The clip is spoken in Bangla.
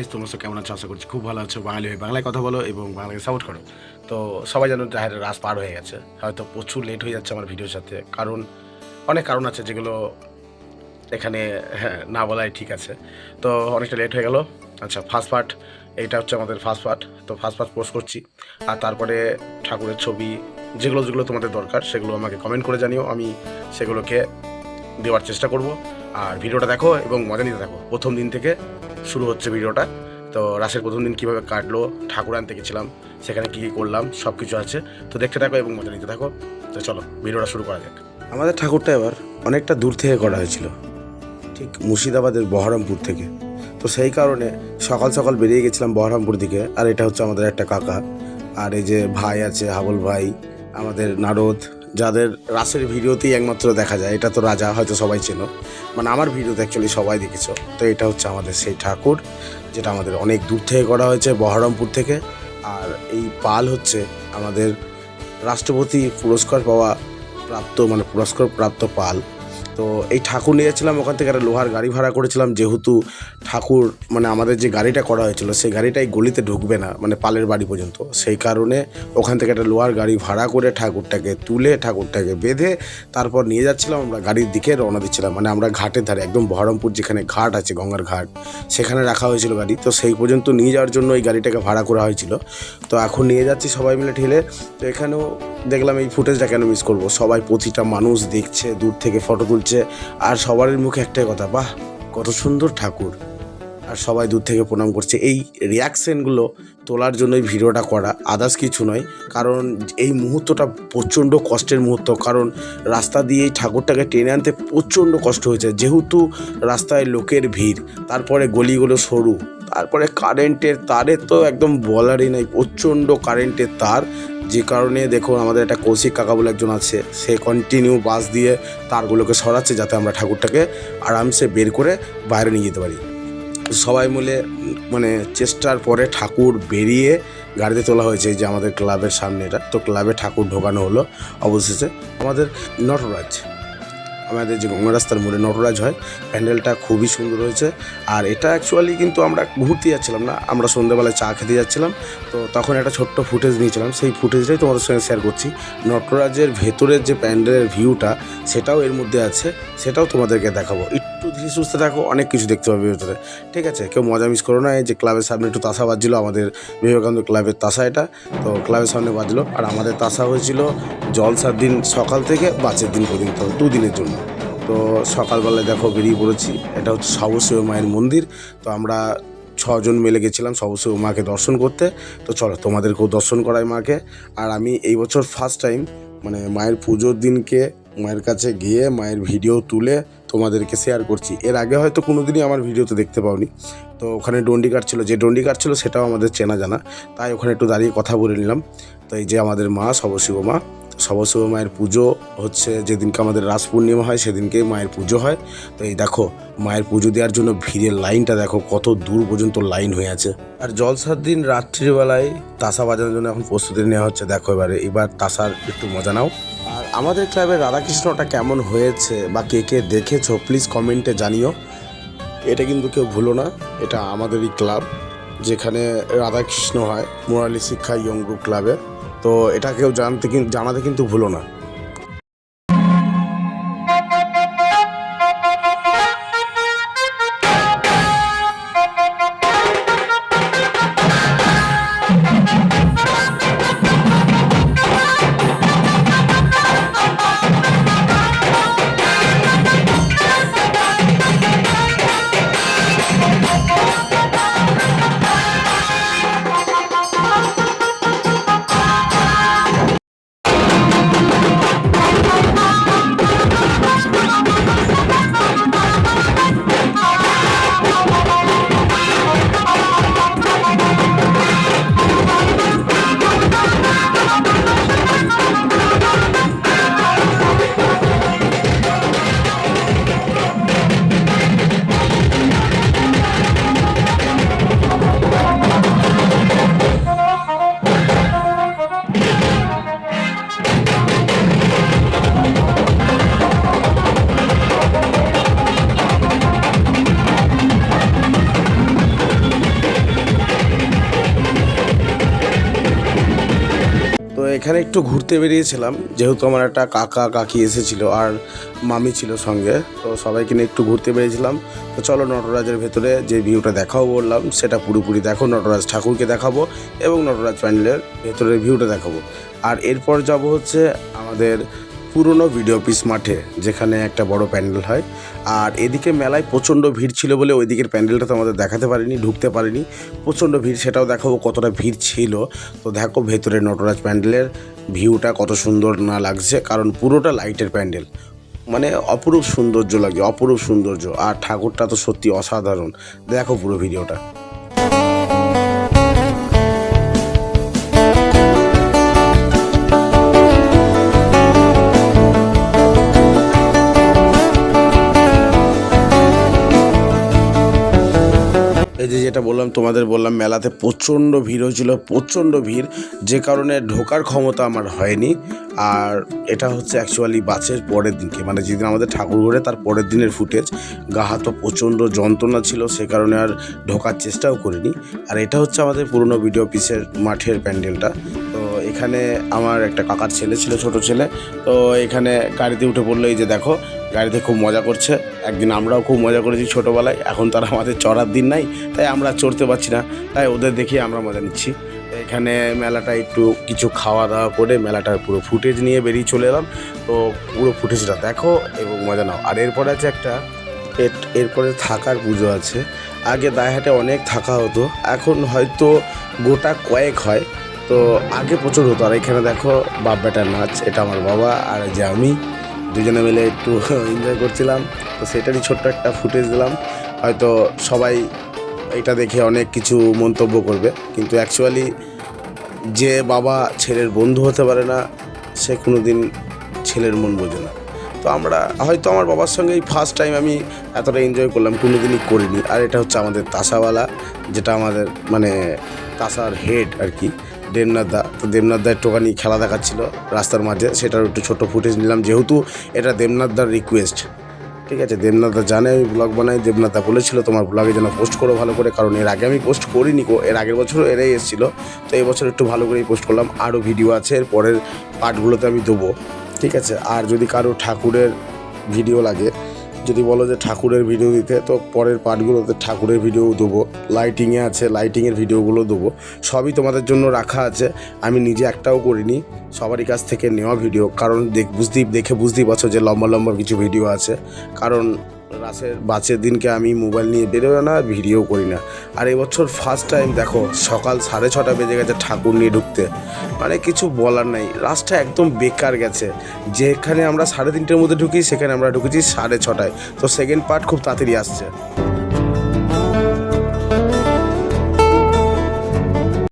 এই তোমরা সব কেমন আছো? আশা করছি খুব ভালো আছো। বাঙালি হয়ে বাংলায় কথা বলো এবং বাংলাকে সাপোর্ট করো। তো সবাই জানো জাহের রাস পার হয়ে গেছে। হয়তো প্রচুর লেট হয়ে যাচ্ছে আমার ভিডিওর সাথে। কারণ, অনেক কারণ আছে যেগুলো এখানে হ্যাঁ না বলাই ঠিক আছে। তো অনেকটা লেট হয়ে গেল। আচ্ছা ফার্স্ট পার্ট এইটা হচ্ছে আমাদের ফার্স্ট পার্ট তো ফার্স্ট পার্ট পোস্ট করছি। আর তারপরে ঠাকুরের ছবি, যেগুলো যেগুলো তোমাদের দরকার, সেগুলো আমাকে কমেন্ট করে জানিও। আমি সেগুলোকে দেওয়ার চেষ্টা করব। আর ভিডিওটা দেখো এবং মজা নিতে থাকো। প্রথম দিন থেকে শুরু হচ্ছে ভিডিওটা। তো রাসের প্রথম দিন কীভাবে কাটলো, ঠাকুর আনতে গেছিলাম, সেখানে কী কী করলাম সব কিছু আছে। তো দেখতে থাকো এবং মজা নিতে থাকো। তো চলো, ভিডিওটা শুরু করা যাক। আমাদের ঠাকুরটা এবার অনেকটা দূর থেকে করা হয়েছিল, ঠিক মুর্শিদাবাদের বহরমপুর থেকে। তো সেই কারণে সকাল সকাল বেরিয়ে গেছিলাম বহরমপুর দিকে, আর এটা হচ্ছে আমাদের একটা কাকা। আর এই যে ভাই আছে, হাবল ভাই, আমাদের নারদ যাদের রাসের ভিডিওতেই একমাত্র দেখা যায়, এটা তো রাজা হয়তো সবাই চেনো। মানে আমার ভিডিওতে অ্যাকচুয়ালি সবাই দেখেছ। তো এটা হচ্ছে আমাদের সেই ঠাকুর, যেটা আমাদের অনেক দূর থেকে করা হয়েছে, বহরমপুর থেকে। আর এই পাল হচ্ছে আমাদের রাষ্ট্রপতি পুরস্কার পাওয়া প্রাপ্ত মানে পুরস্কার প্রাপ্ত পাল। তো এই ঠাকুর নিয়ে যাচ্ছিলাম, ওখান থেকে একটা লোহার গাড়ি ভাড়া করেছিলাম। যেহেতু ঠাকুর মানে আমাদের যে গাড়িটা করা হয়েছিল, সেই গাড়িটাই গলিতে ঢুকবে না মানে পালের বাড়ি পর্যন্ত। সেই কারণে ওখান থেকে একটা লোহার গাড়ি ভাড়া করে ঠাকুরটাকে তুলে, ঠাকুরটাকে বেঁধে তারপর নিয়ে যাচ্ছিলাম আমরা গাড়ির দিকে রওনা দিচ্ছিলাম। মানে আমরা ঘাটের ধারে, একদম বহরমপুর যেখানে ঘাট আছে, গঙ্গার ঘাট, সেখানে রাখা হয়েছিল গাড়ি। তো সেই পর্যন্ত নিয়ে যাওয়ার জন্য এই গাড়িটাকে ভাড়া করা হয়েছিল। তো এখন নিয়ে যাচ্ছি সবাই মিলে ঠেলে। তো এখানেও দেখলাম এই ফুটেজটা কেন মিস করব? সবাই প্রতিটা মানুষ দেখছে, দূর থেকে ফটো তুলছে। আর সবার মুখে একটাই কথা, বাহ, কত সুন্দর ঠাকুর। আর সবাই দূর থেকে প্রণাম করছে। এই রিয়াকশানগুলো তোলার জন্যই ভিডিওটা করা আদার্স কিছু নয়। কারণ এই মুহূর্তটা প্রচণ্ড কষ্টের মুহূর্ত। কারণ রাস্তা দিয়ে ঠাকুরটাকে টেনে আনতে প্রচণ্ড কষ্ট হয়েছে। যেহেতু রাস্তায় লোকের ভিড়, তারপরে গলিগুলো সরু তারপরে কারেন্টের তারে তো একদম বলারই নাই, প্রচণ্ড কারেন্টের তার। যে কারণে দেখুন আমাদের একটা কৌশিক কাকা বলে একজন আছে, সে কন্টিনিউ বাস দিয়ে তারগুলোকে সরাচ্ছে যাতে আমরা ঠাকুরটাকে আরামসে বের করে বাইরে নিয়ে যেতে পারি। সবাই মিলে মানে চেষ্টার পরে ঠাকুর বেরিয়ে গাড়িতে তোলা হয়েছে যে আমাদের ক্লাবের সামনে এটা। তো ক্লাবে ঠাকুর ঢোকানো হলো অবশেষে। আমাদের নটরাজ। আমাদের যে গঙ্গা রাস্তার মোড়ে নটরাজ হয়, প্যান্ডেলটা খুবই সুন্দর হয়েছে। আর এটা অ্যাকচুয়ালি কিন্তু আমরা ঘুরতে যাচ্ছিলাম না, আমরা সন্ধ্যেবেলায় চা খেতে যাচ্ছিলাম। তো তখন একটা ছোট্ট ফুটেজ নিয়েছিলাম, সেই ফুটেজটাই তোমাদের সঙ্গে শেয়ার করছি। নটরাজের ভেতরের যে প্যান্ডেলের ভিউটা সেটাও এর মধ্যে আছে, সেটাও তোমাদেরকে দেখাবো। একটু ধীরে সুস্থে থাকো অনেক কিছু দেখতে পাবে ভেতরে। ঠিক আছে? কেউ মজা মিস করো না, এই যে ক্লাবের সামনে একটু তাসা বাজছিল, আমাদের বিবেকানন্দ ক্লাবের তাসা এটা। তো ক্লাবের সামনে বাজলো, আর আমাদের তাসা হয়েছিল জলসার দিন সকাল থেকে বাচের দিন পর্যন্ত, দুদিনের জন্য। তো সকালবেলায় দেখো বেরিয়ে পড়েছি। এটা হচ্ছে সবশেয় মায়ের মন্দির। তো আমরা ছজন মিলে গেছিলাম সবশেয় মাকে দর্শন করতে। তো চলো, তোমাদেরকেও দর্শন করাই মাকে। আর আমি এই বছর ফার্স্ট টাইম মানে মায়ের পুজোর দিনকে মায়ের কাছে গিয়ে মায়ের ভিডিও তুলে তোমাদেরকে শেয়ার করছি। এর আগে হয়তো কোনো দিনই আমার ভিডিওতে দেখতে পাওনি। তো ওখানে ডন্ডি কাট ছিল, যে ডন্ডি কাট ছিল সেটাও আমাদের চেনা জানা। তাই ওখানে একটু দাঁড়িয়ে কথা বলে নিলাম। তো এই যে আমাদের মা সবশিব মা সবশিব মায়ের পুজো হচ্ছে যেদিনকে আমাদের রাস পূর্ণিমা হয়, সেদিনকেই মায়ের পুজো হয়। তো এই দেখো, মায়ের পুজো দেওয়ার জন্য ভিড়ের লাইনটা দেখো, কত দূর পর্যন্ত লাইন হয়ে আছে। আর জলসার দিন রাত্রিবেলায় তাসা বাজানোর জন্য এখন প্রস্তুতি নেওয়া হচ্ছে। দেখো এবারে, এবার তাসার একটু মজা নাও। আর আমাদের ক্লাবের রাধাকৃষ্ণটা কেমন হয়েছে বা কে কে দেখেছ প্লিজ কমেন্টে জানিও। এটা কিন্তু কেউ ভুলো না, এটা আমাদেরই ক্লাব, যেখানে রাধাকৃষ্ণ হয়, মোরালি শিক্ষা ইয়ং গ্রুপ ক্লাবে। তো এটা কেউ জানতে জানাতে কিন্তু ভুলো না। এখানে একটু ঘুরতে বেরিয়েছিলাম, যেহেতু আমার একটা কাকা কাকি এসেছিল আর মামি ছিল সঙ্গে, তো সবাইকে নিয়ে একটু ঘুরতে বেরিয়েছিলাম। তো চলো নটরাজের ভেতরে যে ভিউটা দেখাও বললাম, সেটা পুরোপুরি দেখো, নটরাজ ঠাকুরকে দেখাবো এবং নটরাজ প্যান্ডেলের ভেতরের ভিউটা দেখাবো। আর এরপর যাব হচ্ছে আমাদের পুরনো ভিডিও অফিস মাঠে, যেখানে একটা বড় প্যান্ডেল হয়। আর এদিকে মেলায় প্রচণ্ড ভিড় ছিল বলে ওই দিকের প্যান্ডেলটা তো আমাদের দেখাতে পারিনি, ঢুকতে পারিনি। প্রচণ্ড ভিড়, সেটাও দেখাবো কতটা ভিড় ছিল। তো দেখো ভেতরে নটরাজ প্যান্ডেলের ভিউটা কত সুন্দর না লাগছে, কারণ পুরোটা লাইটের প্যান্ডেল। মানে অপরূপ সৌন্দর্য লাগে, অপরূপ সৌন্দর্য। আর ঠাকুরটা তো সত্যি অসাধারণ। দেখো পুরো ভিডিওটা। এই যে যেটা বললাম, তোমাদের বললাম মেলাতে প্রচণ্ড ভিড় হয়েছিল, প্রচণ্ড ভিড়, যে কারণে ঢোকার ক্ষমতা আমার হয়নি। আর এটা হচ্ছে অ্যাকচুয়ালি বাসের পরের দিনকে মানে যেদিন আমাদের ঠাকুর ঘরে, তার পরের দিনের ফুটেজ গা হাতও প্রচণ্ড যন্ত্রণা ছিল, সে কারণে আর ঢোকার চেষ্টাও করিনি। আর এটা হচ্ছে আমাদের পুরনো ভিডিও পিসের মাঠের প্যান্ডেলটা। এখানে আমার একটা কাকার ছেলে ছিল, ছোট ছেলে। তো এখানে গাড়িতে উঠে পড়ল এই যে দেখো, গাড়িতে খুব মজা করছে। একদিন আমরাও খুব মজা করেছি ছোটোবেলায়। এখন তারা আমাদের চড়ার দিন নাই, তাই আমরা চড়তে পারছি না। তাই ওদের দেখে আমরা মজা নিচ্ছি। এখানে মেলাটা একটু কিছু খাওয়া দাওয়া করে মেলাটার পুরো ফুটেজ নিয়ে বেরিয়ে চলে এলাম। তো পুরো ফুটেজটা দেখো এবং মজা নাও। আর এরপরে আছে একটা এর- এরপরে থাকার পুজো আছে। আগে দায়হাটে অনেক থাকা হতো। এখন হয়তো গোটা কয়েক হয়। তো আগে প্রচুর হতো। আর এখানে দেখো, বাপ বেটার নাচ, এটা আমার বাবা আর যে আমি, দুজনে মিলে একটু এনজয় করছিলাম। তো সেটারই ছোট্ট একটা ফুটেজ দিলাম। হয়তো সবাই এটা দেখে অনেক কিছু মন্তব্য করবে, কিন্তু অ্যাকচুয়ালি যে বাবা ছেলের বন্ধু হতে পারে না, সে কোনো দিন ছেলের মন বোঝে না। তো আমরা, হয়তো আমার বাবার সঙ্গে এই ফার্স্ট টাইম আমি এতটা এনজয় করলাম কোনো দিনই করিনি। আর এটা হচ্ছে আমাদের তাসাওয়ালা, যেটা আমাদের মানে তাসার হেড আর কি। দেবনাথ দা তো দেবনাথ দা একটুখানি খেলা দেখাচ্ছিল রাস্তার মাঝে, সেটার একটু ছোট ফুটেজ নিলাম। যেহেতু এটা দেবনাথ দার রিকোয়েস্ট ঠিক আছে? দেবনাথ দা জানে আমি ব্লগ বানাই, দেবনাথ দা বলেছিল তোমার ব্লগে যেন পোস্ট করো ভালো করে, কারণ এর আগে আমি পোস্ট করিনি এর আগের বছরও এরাই এসেছিল, তো এই বছর একটু ভালো করেই পোস্ট করলাম। আরও ভিডিও আছে, এর পরের পার্টগুলোতে আমি দেবো, ঠিক আছে? আর যদি কারও ঠাকুরের ভিডিও লাগে যদি বলো যে ঠাকুরের ভিডিও দিতে, তো পরের পার্টগুলোতে ঠাকুরের ভিডিও দেবো লাইটিংয়ে আছে লাইটিংয়ের ভিডিওগুলো দেবো, সবই তোমাদের জন্য রাখা আছে। আমি নিজে একটাও করিনি, সবারই কাছ থেকে নেওয়া ভিডিও কারণ দেখ, বুঝতেই, দেখে বুঝতেই পারছ যে লম্বা লম্বা কিছু ভিডিও আছে। কারণ রাসের বাসের দিনকে আমি মোবাইল নিয়ে বেরোয় না, ভিডিও করি না। আর এবছর ফার্স্ট টাইম দেখো, সকাল সাড়ে ছটা বেজে গেছে ঠাকুর নিয়ে ঢুকতে। মানে কিছু বলার নাই। রাসটা একদম বেকার গেছে। যেখানে আমরা সাড়ে তিনটের মধ্যে ঢুকি, সেখানে আমরা ঢুকেছি সাড়ে ছটায়। তো সেকেন্ড পার্ট খুব তাড়াতাড়ি আসছে।